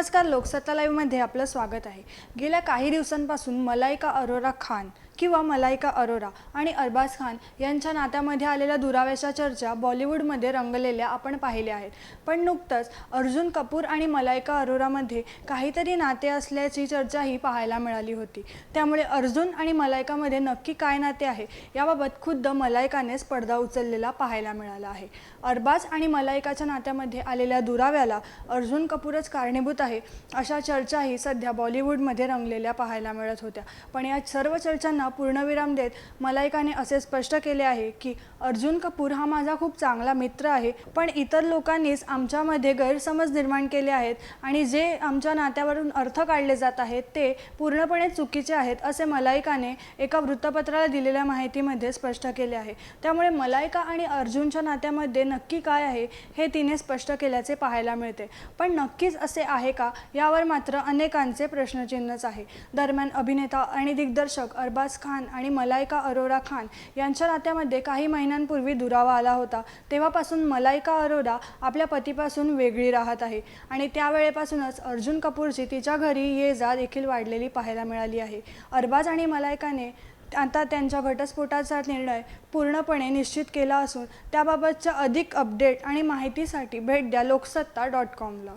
नमस्कार लोकसत्ता लाईव्हमध्ये आपलं स्वागत आहे. गेल्या काही दिवसांपासून मलायका अरोरा खान किंवा मलायका अरोरा आणि अरबाज खान यांच्या नात्यामध्ये आलेल्या दुराव्याच्या चर्चा बॉलिवूडमध्ये रंगलेल्या आपण पाहिल्या आहेत. पण नुकतंच अर्जुन कपूर आणि मलायका अरोरामध्ये काहीतरी नाते असल्याची चर्चाही पाहायला मिळाली होती. त्यामुळे अर्जुन आणि मलायकामध्ये नक्की काय नाते आहे याबाबत खुद्द मलायकानेच पडदा उचललेला पाहायला मिळाला आहे. अरबाज आणि मलायकाच्या नात्यामध्ये आलेल्या दुराव्याला अर्जुन कपूरच कारणीभूत आहे अशा चर्चाही सध्या बॉलिवूडमध्ये रंगलेल्या पाहायला मिळत होत्या. पण या सर्व चर्चांना पूर्णविराम देत मलायकाने असे स्पष्ट केले आहे की अर्जुन कपूर हा माझा खूप चांगला मित्र आहे पण इतर लोकांनीच आमच्यामध्ये गैरसमज निर्माण केले आहेत आणि जे आमच्या नात्यावरून अर्थ काढले जात आहेत ते पूर्णपणे चुकीचे आहेत असे मलायकाने एका वृत्तपत्राला दिलेल्या माहितीमध्ये स्पष्ट केले आहे. त्यामुळे मलायका आणि अर्जुनच्या नात्यामध्ये नक्की काय आहे हे तिने स्पष्ट केल्याचे पाहायला मिळते. पण नक्कीच असे आहे का यावर मात्र अनेकांचे प्रश्नचिन्हच आहे. दरम्यान अभिनेता आणि दिग्दर्शक अरबाज खान आणि मलायका अरोरा खान यांच्या नात्यामध्ये काही महिन्यांपूर्वी दुरावा आला होता. तेव्हापासून मलायका अरोरा आपल्या पतीपासून वेगळी राहत आहे आणि त्यावेळेपासूनच अर्जुन कपूरची तिच्या घरी ये जा देखील वाढलेली पाहायला मिळाली आहे. अरबाज आणि मलायकाने आता त्यांच्या घटस्फोटाचा निर्णय पूर्णपणे निश्चित केला असून त्याबाबतच्या अधिक अपडेट आणि माहितीसाठी भेट द्या लोकसत्ता डॉट कॉमला.